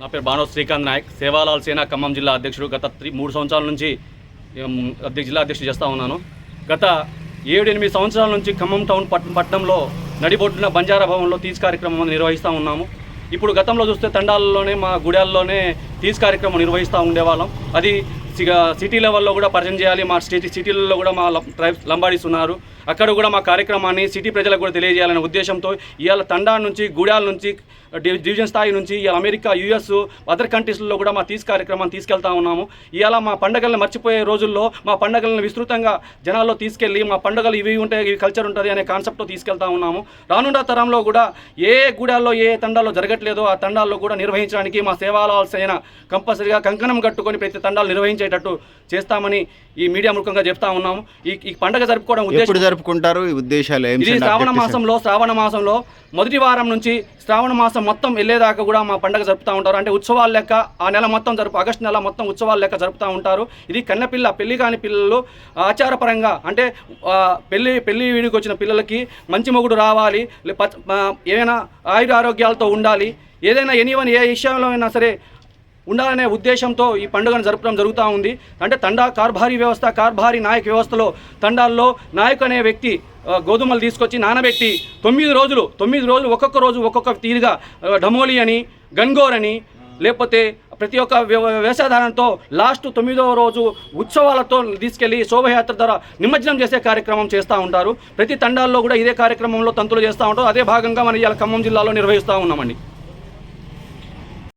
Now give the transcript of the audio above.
నా పేరు బానో శ్రీకాంత్ నాయక్. సేవాలాల్ సేన ఖమ్మం జిల్లా అధ్యక్షుడు. గత త్రీ మూడు సంవత్సరాల నుంచి జిల్లా అధ్యక్షుడు చేస్తూ ఉన్నాను. గత ఏడు ఎనిమిది సంవత్సరాల నుంచి ఖమ్మం టౌన్ పట్ పట్టణంలో నడిబొడ్డున బంజారా భవన్లో తీజ్ కార్యక్రమం నిర్వహిస్తూ ఉన్నాము. ఇప్పుడు గతంలో చూస్తే తండాలలోనే మా గుడాల్లోనే తీజ్ కార్యక్రమం నిర్వహిస్తూ ఉండేవాళ్ళం. అది సిటీ లెవెల్లో కూడా పరిచయం చేయాలి. మా సిటీ సిటీలలో కూడా మా ట్రైబ్స్ లంబాడీస్ ఉన్నారు. అక్కడ కూడా మా కార్యక్రమాన్ని సిటీ ప్రజలకు కూడా తెలియజేయాలనే ఉద్దేశంతో ఇవాళ తండా నుంచి గూడాల నుంచి డివిజన్ స్థాయి నుంచి ఇవాళ అమెరికా యుఎస్ అదర్ కంట్రీస్లో కూడా మా తీస్ కార్యక్రమాన్ని తీసుకెళ్తా ఉన్నాము. ఇవాళ మా పండగలను మర్చిపోయే రోజుల్లో మా పండగలను విస్తృతంగా జనాల్లో తీసుకెళ్ళి మా పండుగలు ఇవి ఉంటాయి ఇవి కల్చర్ ఉంటుంది అనే కాన్సెప్ట్తో తీసుకెళ్తా ఉన్నాము. రానున్న తరంలో కూడా ఏ గూడాల్లో ఏ తండాల్లో జరగట్లేదో ఆ తండాల్లో కూడా నిర్వహించడానికి మా సేవాలాల కంపల్సరిగా కంపల్సరీగా కంకణం కట్టుకొని ప్రతి తండాలు నిర్వహించేటట్టు చేస్తామని ఈ మీడియా ముఖంగా చెప్తా ఉన్నాము ఈ ఈ పండగ జరుపుకోవడం ఉద్దేశం జరుపుకుంటారు? ఈ ఉద్దేశాలు ఇది శ్రావణ? మాసంలో శ్రావణ మాసంలో మొదటి వారం నుంచి శ్రావణ మాసం మొత్తం వెళ్ళేదాకా కూడా మా పండగ జరుపుతూ ఉంటారు. అంటే ఉత్సవాల లెక్క ఆ నెల మొత్తం జరుపు ఆగస్టు నెల మొత్తం ఉత్సవాల లెక్క జరుపుతూ ఉంటారు. ఇది కన్నెపిల్ల పెళ్ళి కాని పిల్లలు ఆచారపరంగా అంటే పెళ్ళి పెళ్ళి వీడికి వచ్చిన పిల్లలకి మంచి మొగుడు రావాలి. ఏమైనా ఆయుర ఆరోగ్యాలతో ఉండాలి. ఏదైనా ఎనీవన్ ఏ విషయంలో అయినా సరే ఉండాలనే ఉద్దేశంతో ఈ పండుగను జరపడం జరుగుతూ ఉంది. అంటే తండా కార్భారీ వ్యవస్థ కార్భారీ నాయక వ్యవస్థలో తండాల్లో నాయకు అనే వ్యక్తి గోధుమలు తీసుకొచ్చి నానబెట్టి తొమ్మిది రోజులు తొమ్మిది రోజులు ఒక్కొక్క రోజు ఒక్కొక్క తీరుగా ఢమోలి అని గన్గోర్ అని లేకపోతే ప్రతి ఒక్క వేషధారణతో లాస్ట్ తొమ్మిదవ రోజు ఉత్సవాలతో తీసుకెళ్ళి శోభయాత్ర ద్వారా నిమజ్జనం చేసే కార్యక్రమం చేస్తూ ఉంటారు. ప్రతి తండాల్లో కూడా ఇదే కార్యక్రమంలో తంతులు చేస్తూ ఉంటారు. అదే భాగంగా మనం ఇవాళ ఖమ్మం జిల్లాలో నిర్వహిస్తూ ఉన్నామండి.